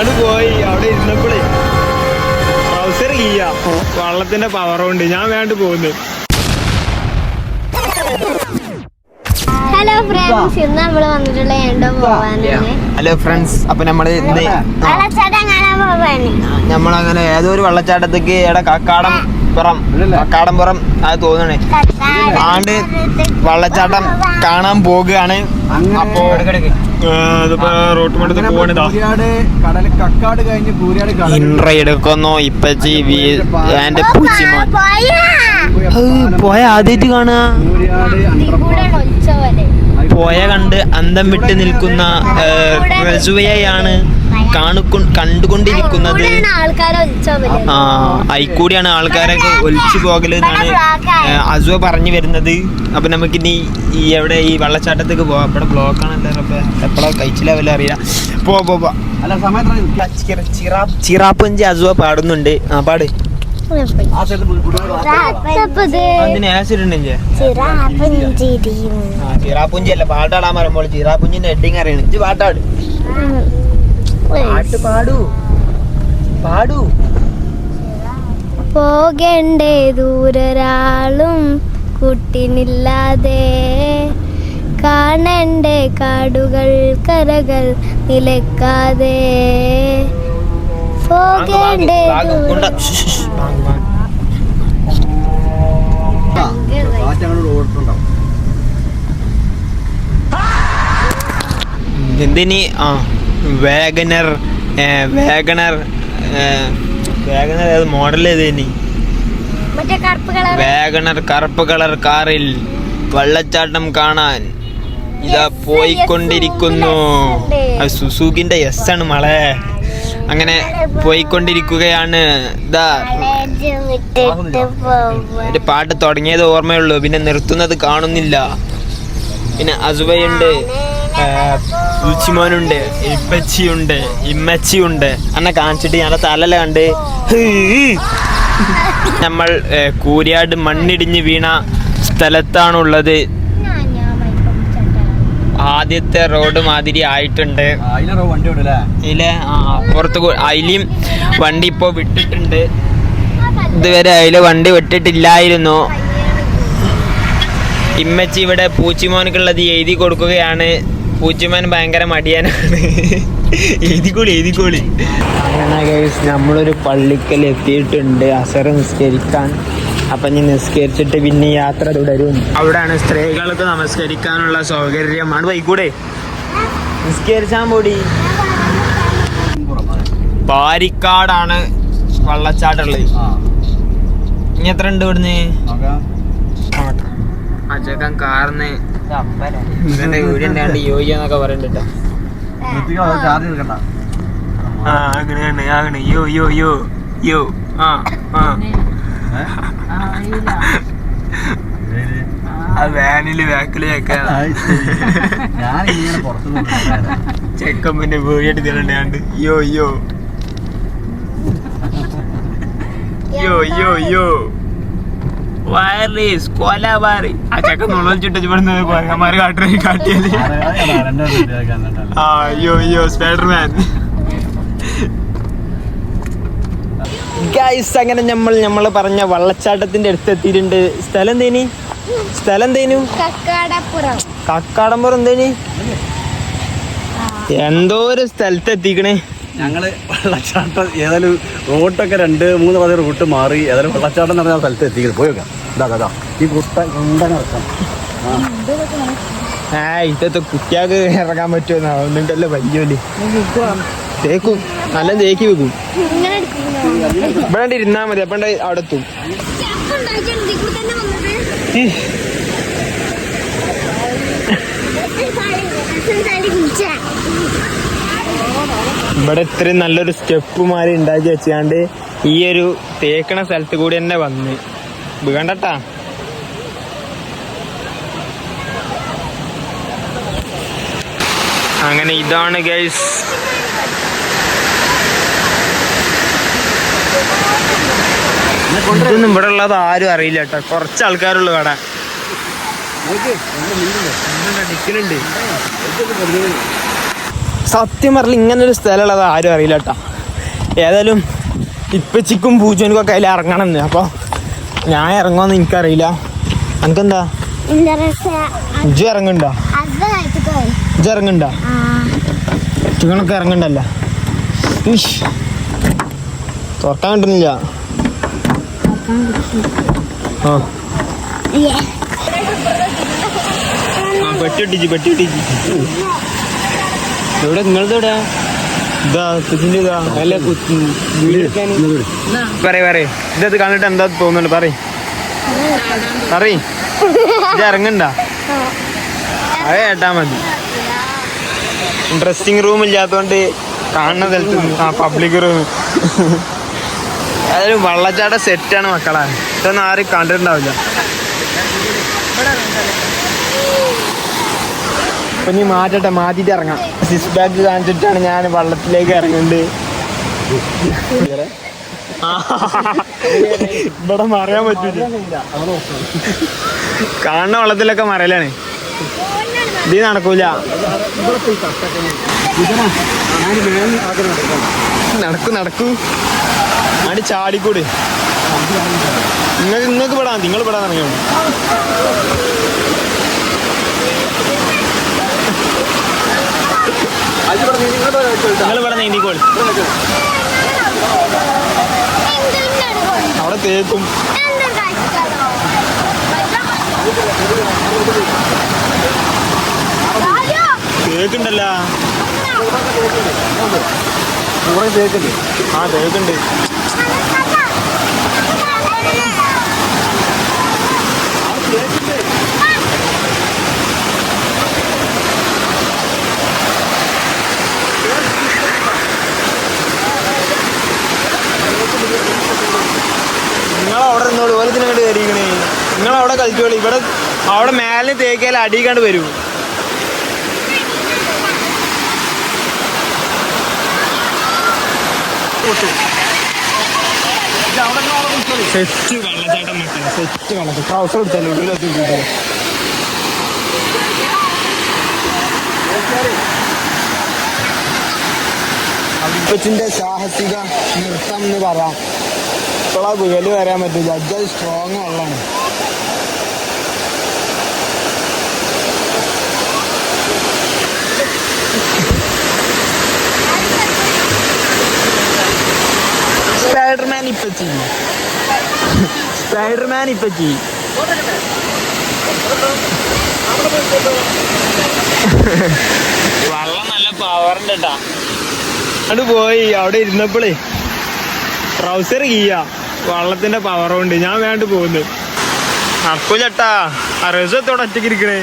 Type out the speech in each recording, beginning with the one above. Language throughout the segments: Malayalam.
അത് പോയി അവിടെ ഇരുന്നപ്പോഴേ ട്രൗസർ ഇല്ല. വള്ളത്തിന്റെ പവർ കൊണ്ട് ഞാൻ വേണ്ട പോകുന്നു ഹലോ ഫ്രണ്ട്സ് ഇന്ന് നമ്മൾ വന്നിട്ടുള്ള എണ്ടോ പോവാനാണ്. ഹലോ ഫ്രണ്ട്സ് അപ്പൊ നമ്മൾ നമ്മളങ്ങനെ ഏതോ ഒരു വെള്ളച്ചാട്ടത്തേക്ക് ഇവിടെ കക്കാടം പുറം കക്കാടം പുറം അത് തോന്നണേ ആണ്ട് വെള്ളച്ചാട്ടം കാണാൻ പോകുകയാണ്. അപ്പോ ഇതിപ്പോ റോട്ട് മണ്ടത്ത് പോകണതാ കൂരിയാട് കടൽ കക്കാട് കഴിഞ്ഞ് കൂരിയാട് കടൽ ഇൻട്ര എടുക്കുന്നു. ഇപ്പച്ചി എന്റെ പൂച്ചിമോൻ. പോയ. ആദ്യമായിട്ട് കാണുക പോലെ. പോയ കണ്ട് അന്തം വിട്ട് നിൽക്കുന്ന റസുവയാണ്. കാണുകൊ കണ്ടുകൊണ്ടിരിക്കുന്നത് ആ അയിക്കൂടിയാണ് ആൾക്കാരൊക്കെ ഒലിച്ചു പോകൽ എന്നാണ് അസുവ പറഞ്ഞു വരുന്നത്. അപ്പൊ നമുക്ക് ഇനി ഈ എവിടെ ഈ വെള്ളച്ചാട്ടത്തേക്ക് പോവാം. ഇവിടെ ബ്ലോക്ക് ആണല്ലോ. എപ്പോഴാ കഴിച്ചില്ല വല്ല അറിയില്ല. പോ പോ പോ. അല്ല സമയത്ത് ചിറാപ്പഞ്ചി അസുവ പാടുന്നുണ്ട്. ആ പാട്. ആ സ്ഥലത്ത് അതിന് ആസിഡ് ഉണ്ട് ആ ചിറാപ്പുഞ്ചി അല്ല പാട്ടാടാൻ പറയുമ്പോൾ ചിറാപ്പുഞ്ചിന്റെ ഹെഡിങ് അറിയണം. ഇത് പാട്ടാട്. പാട്ട് പാടു. പാടൂ. പോകണ്ടേ ദൂരൊരാളും കുട്ടിനില്ലാതെ. കാണണ്ടേ കാടുകൾ കരകൾ നിലക്കാതെ. പോകണ്ടേ എന്തിനി? ആ wagon r wagon r wagon r ഏത് മോഡൽ ഏതേനി മറ്റേ കറുപ്പ് കളർ വേഗണർ കറുപ്പ് കളർ കാറിൽ വെള്ളച്ചാട്ടം കാണാൻ. ഇതാ പോയിക്കൊണ്ടിരിക്കുന്നു. സുസുഖിന്റെ എസ് ആണ് മളെ. അങ്ങനെ പോയിക്കൊണ്ടിരിക്കുകയാണ്. ഇതാ എന്റെ ഒരു പാട്ട് തുടങ്ങിയത് ഓർമ്മയുള്ളൂ. പിന്നെ നിർത്തുന്നത് കാണുന്നില്ല. പിന്നെ അസുബയുണ്ട് ഉച്ചിമോനുണ്ട് ഇപ്പച്ചിയുണ്ട് ഇമ്മച്ചിയുണ്ട്. എന്നെ കാണിച്ചിട്ട് ഞാൻ തലല കണ്ട് നമ്മൾ കൂരിയാട് മണ്ണിടിഞ്ഞ് വീണ സ്ഥലത്താണുള്ളത്. ആദ്യത്തെ റോഡ് മാതിരി ആയിട്ടുണ്ട്. പുറത്ത് ആ അതിലും വണ്ടി ഇപ്പോൾ വിട്ടിട്ടുണ്ട്. ഇതുവരെ അതിൽ വണ്ടി വിട്ടിട്ടില്ലായിരുന്നു. ഇമ്മച്ചി ഇവിടെ പൂച്ചിമോനക്കുള്ളത് എഴുതി കൊടുക്കുകയാണ്. പൂച്ചിമോൻ ഭയങ്കര മടിയാനാണ് എഴുതിക്കോളി എഴുതിക്കോളി. അങ്ങനെ നമ്മളൊരു പള്ളിക്കൽ എത്തിയിട്ടുണ്ട്. അസറ് നിസ്കരിക്കാൻ. അപ്പൊ ഇനി നിസ്കരിച്ചിട്ട് പിന്നെ യാത്ര തുടരും. അവിടെയാണ് സ്ത്രീകൾക്ക് നമസ്കരിക്കാനുള്ള സൗകര്യമാണ് വൈകൂടെ നിസ്കരിച്ചാൻ പൊടി. പാരിക്കാടാണ് വള്ളച്ചാട്ടുള്ളത്. ആ ഇനി എത്ര ഉണ്ട് ഇവിടുന്ന്? ആ ചെക്കൻ കാർന്ന് ഇവന്റെ വീട് ഉണ്ടാണ്ട് ചാർജ് എടുക്കണ്ട ആ അങ്ങനെയാണ് അങ്ങനെ. യോ യോ യോ യോ. ആ ആ. വാനിൽ ബാക്കിൽ ചെക്കൻ ചെക്കൻ പിന്നെ വീട് തിരണ്ടാണ്ട് യോ യോ. യോ യോ യോ. വയർലീസ് കൊലബാറി ആ ചെക്കൻ നുളച്ചിട്ട് ഇവിടുന്ന് കൊരങ്ങന്മാര് കാട്ടി കാട്ടിയത്. അയ്യോ അയ്യോ സ്പൈഡർമാൻ. ഗൈസ് അങ്ങനെ നമ്മൾ നമ്മൾ പറഞ്ഞ വള്ളച്ചാട്ടത്തിന്റെ അടുത്ത് എത്തിയിട്ടുണ്ട്. സ്ഥലം എന്തേനി? സ്ഥലം എന്തേനു? കക്കാടപ്പുറം. കക്കാടമ്പുറം എന്തേനി? എന്തോ ഒരു സ്ഥലത്ത് എത്തിക്കണേ. ഞങ്ങൾ വെള്ളച്ചാട്ടം ഏതായാലും റോട്ടൊക്കെ രണ്ട് മൂന്ന് പതി റൂട്ട് മാറി. ഏതായാലും വെള്ളച്ചാട്ടം എന്ന് പറഞ്ഞ സ്ഥലത്ത് എത്തിക്കുന്നത് പോയി വെക്കാം ഇതാ ഇതാ ഈ കുട്ട ഇറക്കാം. ആ. ഇതൊക്കെ കുട്ടിയാക്ക് ഇറങ്ങാൻ പറ്റുമെന്നാ ഒന്നുണ്ടല്ലോ വലിയോലി തേക്കും. നല്ല തേക്കി വെക്കും. ഇവിടെ ഇരുന്നാ മതി. അപ്പണ്ട അവിടെ എത്തും. ഈ, ഇവിടെ ഇത്രയും നല്ലൊരു സ്റ്റെപ്പ് മാറി ഉണ്ടാക്കി വെച്ചാണ്ട് ഈ ഒരു തേക്കണ സ്ഥലത്ത് കൂടി തന്നെ വന്ന്. വീണ്ടട്ടാ അങ്ങനെ ഇതാണ് ഗൈസ് ഇതൊന്നും ഇവിടെ ഉള്ളത് ആരും അറിയില്ല കേട്ടോ. കുറച്ച് ആൾക്കാരുള്ളു കട നിൽക്കുന്നുണ്ട് സത്യം പറഞ്ഞാൽ ഇങ്ങനൊരു സ്ഥലമുള്ളത് ആരും അറിയില്ല കേട്ടോ. ഏതായാലും ഇപ്പച്ചിക്കും പൂജനും ഒക്കെ അതിൽ ഇറങ്ങണം എന്ന് അപ്പോൾ ഞാൻ ഇറങ്ങുമെന്ന് എനിക്കറിയില്ല. എനിക്കെന്താ ഇജ്ജ് ഇറങ്ങണ്ട ഇജ്ജ് ഇറങ്ങണ്ടോ നിങ്ങളൊക്കെ ഇറങ്ങണ്ടല്ല. തുറക്കാൻ കിട്ടുന്നില്ല. ആ. ഏ. ആ, പെട്ടി ഇട്ടിച്ച് പെട്ടി ഇട്ടിച്ച് എവിടെ? നിങ്ങളത് എവിടെ പറയ പറയ. ഇതത് കണ്ടിട്ട് എന്താ തോന്നുന്നുണ്ട്? പറയ്. പറയ്. ഇത് ഇറങ്ങണ്ട. അത് കേട്ടാ മതി. ഡ്രസ്സിങ് റൂം ഇല്ലാത്തോണ്ട് കാണുന്ന സ്ഥലത്ത് ആ പബ്ലിക് റൂം അതൊരു വള്ളച്ചാട്ട സെറ്റാണ് മക്കളെ. ഇതൊന്നും ആരും കണ്ടിട്ടുണ്ടാവില്ല. അപ്പൊ നീ മാറ്റട്ടെ മാറ്റിട്ട് ഇറങ്ങാം. സിക്സ് ബാഗ് കാണിച്ചിട്ടാണ് ഞാൻ വള്ളത്തിലേക്ക് ഇറങ്ങുന്നത് ഇവിടെ മറിയാൻ പറ്റൂല. കാണുന്ന വള്ളത്തിലൊക്കെ മറയലാണ്. ഇത് നടക്കൂല. നടക്കൂ നടക്കൂ. അടി ചാടിക്കൂടി. നിങ്ങൾക്ക് നിങ്ങൾക്ക് പെടാം. നിങ്ങൾ പെടാൻ ഇറങ്ങിയോ നിങ്ങൾ ഇവിടെ നീന്തിക്കോളി അവിടെ തേക്കും തേക്കുണ്ടല്ല ആ തേക്കുണ്ട് നിങ്ങൾ അവിടെ നിന്നോളൂ ഓല ഇതിനങ്ങോട്ട് കയറിക്കണേ നിങ്ങൾ അവിടെ കളിച്ചോളി ഇവിടെ അവിടെ മേലെ തേക്കിയാൽ അടിക്കാണ്ട് വരൂ. സെറ്റ് സെറ്റ് സാഹസിക നൃത്തം എന്ന് പറയാം. ഇപ്പോഴാ പുയൽ വരാൻ പറ്റില്ല. അജ്ജൽ സ്ട്രോങ് വെള്ളമാണ് സ്പൈഡർമാൻ ഇപ്പച്ചി വള്ള വെള്ളം നല്ല പവറുണ്ട് കേട്ടാ അങ്ങോട്ട് പോയി അവിടെ ഇരുന്നപ്പോളേ ട്രൗസർ കീയ. വള്ളത്തിന്റെ പവർ കൊണ്ട് ഞാൻ വേണ്ട പോകുന്നു അപ്പൊ ആ രസത്തോടെ ഒറ്റയ്ക്ക് ഇരിക്കണേ.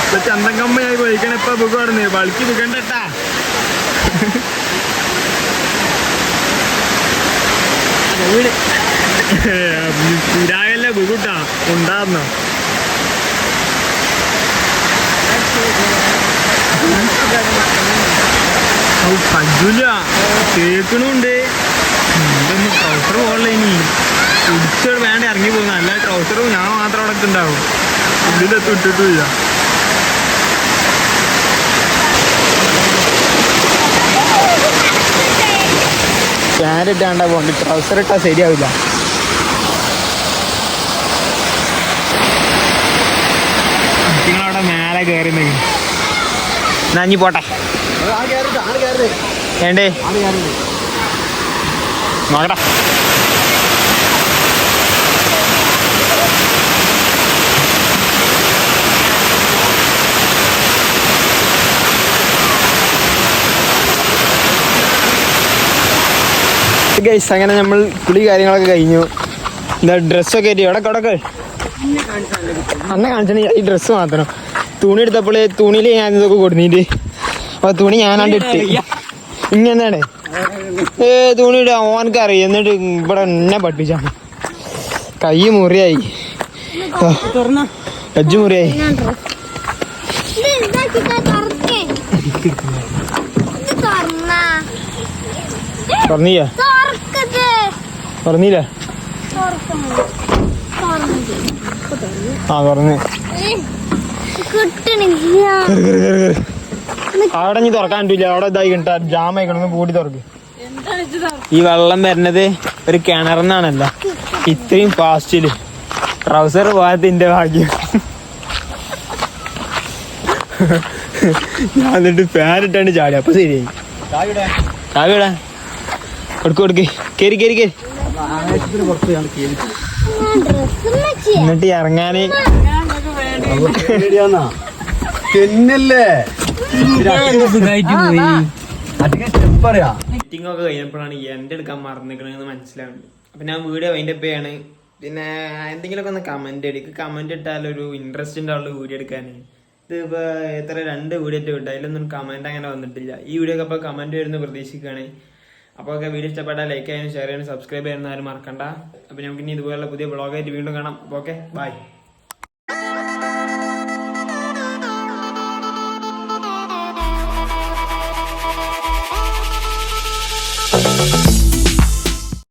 ഇപ്പൊ ചന്തക്കമ്മയായി പോയിക്കണ. ഇപ്പൊ ബുക്കാടുന്നേ ബൾക്കി ബുക്കണ്ടട്ടാ സ്ഥിരാകല്ലേ ബുക്കുട്ടാ ഉണ്ടാകുന്ന കജുല കേക്കണുണ്ട് ഇതൊന്നും ട്രൗസർ പോകണില്ല ഇനി. കുടിച്ചോട് വേണ്ട ഇറങ്ങി പോകുന്ന. അല്ല ട്രൗസറും ഞാൻ മാത്രം അവിടെ ഉണ്ടാവും. ഉള്ളിലെത്തി ഇട്ടിട്ടില്ല പാന്റ് ഇട്ടാണ്ടാ പോണ്ട് ട്രൗസർ ഇട്ടാ ശരിയാവില്ല. നിങ്ങളവിടെ മേലെ കയറി നഞ്ഞി പോട്ടെ. വേണ്ടേ? നോക്കട്ടെ ഗൈസ് അങ്ങനെ നമ്മൾ കുളി കാര്യങ്ങളൊക്കെ കഴിഞ്ഞു. എന്താ ഡ്രസ്സൊക്കെ ആയിട്ട് എവിടെ കിടക്ക്? അന്നെ കാണിച്ചാൽ ഈ ഡ്രസ്സ് മാത്രം. തുണി എടുത്തപ്പോൾ തുണിയിൽ ഞാൻ ഇതൊക്കെ കൊടുത്തിട്ട് അപ്പൊ തുണി ഞാനാണ്ട് ഇട്ട്. ഇങ്ങനെയാണ്. ഏ തുണി ഇടാ. ഓനക്ക് അറിയാം. എന്നിട്ട് ഇവിടെ എന്നെ പഠിപ്പിച്ചാ. കൈ മുറിയായി. അജ്ജ് മുറിയായി. പറഞ്ഞില്ല? പറഞ്ഞില്ല? ആ തുറന്ന് അവിടെ നീ തുറക്കാൻ പറ്റില്ല അവിടെ ഇതായി കിട്ടാ. ജാം ആയിക്കണമെന്ന് കൂടി തുറക്ക്. ഈ വെള്ളം വരുന്നത് ഒരു കിണറിന്നാണല്ല ഇത്രയും ഫാസ്റ്റിൽ ട്രൗസർ പോകാത്തിന്റെ ഭാഗ്യം. ഞാൻ എന്നിട്ട് ഫാൻ ഇട്ടാണ്ട് ചാടി. അപ്പൊ ശരിയായി. ചാവിടാ കൊടുക്ക് കൊടുക്ക്. കേറി കേറി കേറി. എന്നിട്ട് ഇറങ്ങാന്. മീറ്റിംഗ് ഒക്കെ കഴിഞ്ഞപ്പോഴാണ് എന്റെ എടുക്കാൻ മറന്നിക്കണെന്ന് മനസ്സിലാവുന്നത്. അപ്പൊ ഞാൻ വീഡിയോ അതിന്റെ പേയാണ് പിന്നെ എന്തെങ്കിലുമൊക്കെ ഒന്ന് കമന്റ് അടിക്ക് കമന്റ് ഇട്ടാൽ ഒരു ഇൻട്രസ്റ്റ് ഉണ്ടാവുള്ളൂ വീഡിയോ എടുക്കാൻ ഇത് ഇപ്പൊ എത്ര രണ്ട് വീഡിയോ ഇട്ട് വിട്ടു അതിലൊന്നും കമന്റ് അങ്ങനെ വന്നിട്ടില്ല. ഈ വീഡിയോ ഒക്കെ ഇപ്പൊ കമന്റ് വരുന്ന പ്രതീക്ഷിക്കുകയാണ്. അപ്പോൾ ഒക്കെ വീഡിയോ ഇഷ്ടപ്പെട്ടാൽ ലൈക്ക് ചെയ്യാനും ഷെയർ ചെയ്യാനും സബ്സ്ക്രൈബ് ചെയ്യാനും ആരും മറക്കണ്ട. അപ്പോൾ നമുക്ക് ഇനി ഇതുപോലുള്ള പുതിയ ബ്ലോഗായിട്ട് വീണ്ടും കാണാം. Okay bye